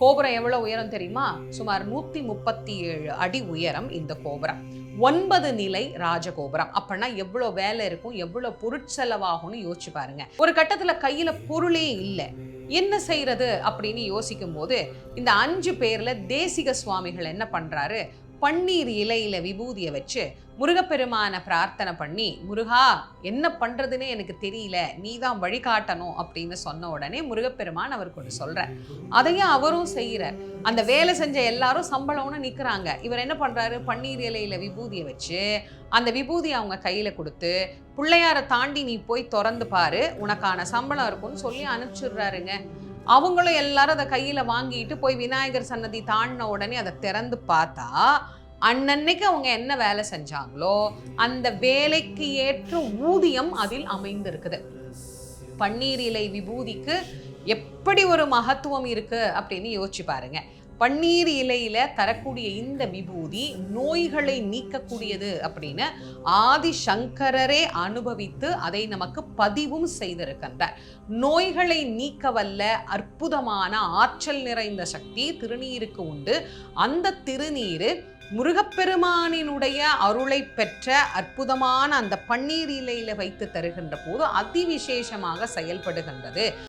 கோபுரம் எவ்வளவு உயரம் தெரியுமா? சுமார் நூத்தி முப்பத்தி ஏழு அடி உயரம் இந்த கோபுரம். ஒன்பது நிலை ராஜகோபுரம். அப்படின்னா எவ்வளவு வேலை இருக்கும் எவ்வளவு பொருட்செலவாகும்னு யோசிச்சு பாருங்க. ஒரு கட்டத்துல கையில பொருளே இல்லை. என்ன செய்யறது அப்படின்னு யோசிக்கும் போது இந்த அஞ்சு பேர்ல தேசிக சுவாமிகள் என்ன பண்றாரு? பன்னீர் இலையில விபூதியை வச்சு முருகப்பெருமான பிரார்த்தனை பண்ணி முருகா என்ன பண்றதுன்னு எனக்கு தெரியல. நீ தான் வழிகாட்டணும் அப்படின்னு சொன்ன உடனே முருகப்பெருமான் அவருக்கு ஒன்று சொல்றார். அதையும் அவரும் செய்யறார் அந்த வேலை செஞ்ச எல்லாரும் சம்பளம்னு நிக்கிறாங்க. இவர் என்ன பண்றாரு? பன்னீர் இலையில விபூதியை வச்சு அந்த விபூதி அவங்க கையில கொடுத்து பிள்ளையாரை தாண்டி நீ போய் திறந்து பாரு. உனக்கான சம்பளம் இருக்கும்னு சொல்லி அனுப்பிச்சிடுறாருங்க. அவங்களும் எல்லாரும் அதை கையில் வாங்கிட்டு போய் விநாயகர் சன்னதி தாண்டின உடனே அதை திறந்து பார்த்தா அன்னன்னைக்கு அவங்க என்ன வேலை செஞ்சாங்களோ அந்த வேலைக்கு ஏற்ற ஊதியம் அதில் அமைந்திருக்குது. பன்னீர் இலை விபூதிக்கு எப்படி ஒரு மகத்துவம் இருக்கு அப்படின்னு யோசிச்சு பாருங்க. பன்னீர் இலையில தரக்கூடிய இந்த விபூதி நோய்களை நீக்கக்கூடியது அப்படின்னு ஆதி சங்கரரே அனுபவித்து அதை நமக்கு பதிவும் செய்திருக்கின்றார். நோய்களை நீக்க வல்ல அற்புதமான ஆற்றல் நிறைந்த சக்தி திருநீருக்கு உண்டு. அந்த திருநீர் முருகப்பெருமானினுடைய அருளை பெற்ற அற்புதமான அந்த பன்னீர் இலையில வைத்து தருகின்ற போது அதிவிசேஷமாக செயல்படுகின்றது.